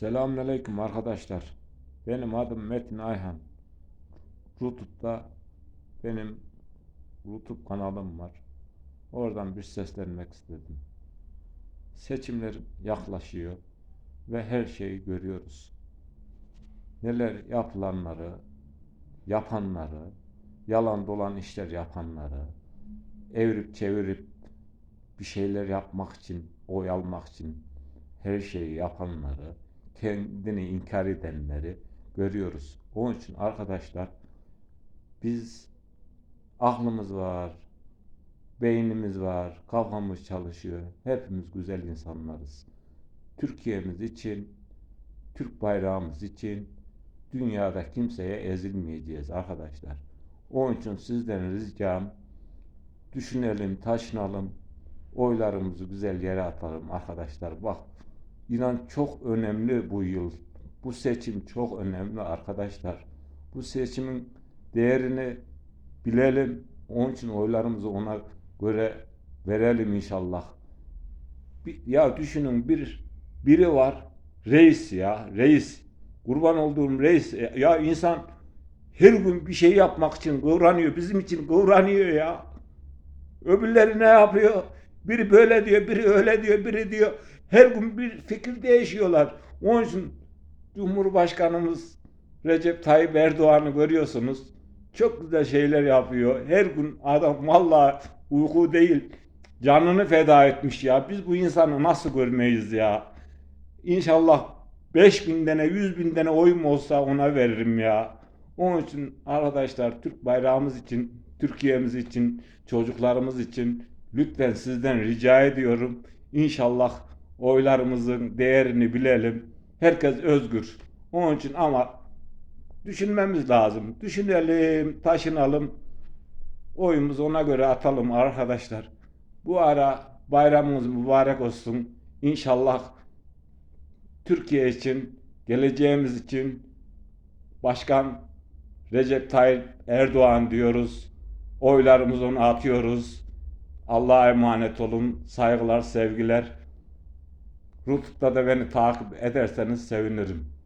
Selamünaleyküm arkadaşlar. Benim adım Metin Ayhan. YouTube'da benim YouTube kanalım var. Oradan bir seslenmek istedim. Seçimler yaklaşıyor ve her şeyi görüyoruz. Neler yapılanları, yapanları, yalan dolan işler yapanları, evirip çevirip bir şeyler yapmak için, oy almak için her şeyi yapanları, kendini inkar edenleri görüyoruz. Onun için arkadaşlar biz aklımız var, beynimiz var, kafamız çalışıyor. Hepimiz güzel insanlarız. Türkiye'miz için, Türk bayrağımız için dünyada kimseye ezilmeyeceğiz arkadaşlar. Onun için sizden ricam düşünelim, taşınalım, oylarımızı güzel yere atalım arkadaşlar. Bak İnan çok önemli bu yıl. Bu seçim çok önemli arkadaşlar. Bu seçimin değerini bilelim. Onun için oylarımızı ona göre verelim inşallah. Bir- ya düşünün bir biri var reis ya reis. Kurban olduğum reis. Ya insan her gün bir şey yapmak için kıvranıyor. Bizim için kıvranıyor ya. Öbürleri ne yapıyor? Biri böyle diyor, biri öyle diyor, biri diyor. Her gün bir fikir değişiyorlar. Onun için Cumhurbaşkanımız Recep Tayyip Erdoğan'ı görüyorsunuz. Çok güzel şeyler yapıyor. Her gün adam vallahi uyku değil canını feda etmiş ya. Biz bu insanı nasıl görmeyiz ya? İnşallah 5 bin tane 100 bin tane oyum olsa ona veririm ya. Onun için arkadaşlar Türk bayrağımız için, Türkiye'miz için, çocuklarımız için lütfen sizden rica ediyorum. İnşallah oylarımızın değerini bilelim. Herkes özgür. Onun için ama düşünmemiz lazım. Düşünelim, taşınalım. Oyumuzu ona göre atalım arkadaşlar. Bu ara bayramımız mübarek olsun. İnşallah Türkiye için, geleceğimiz için Başkan Recep Tayyip Erdoğan diyoruz. Oylarımızı ona atıyoruz. Allah'a emanet olun. Saygılar, sevgiler. YouTube'da da beni takip ederseniz sevinirim.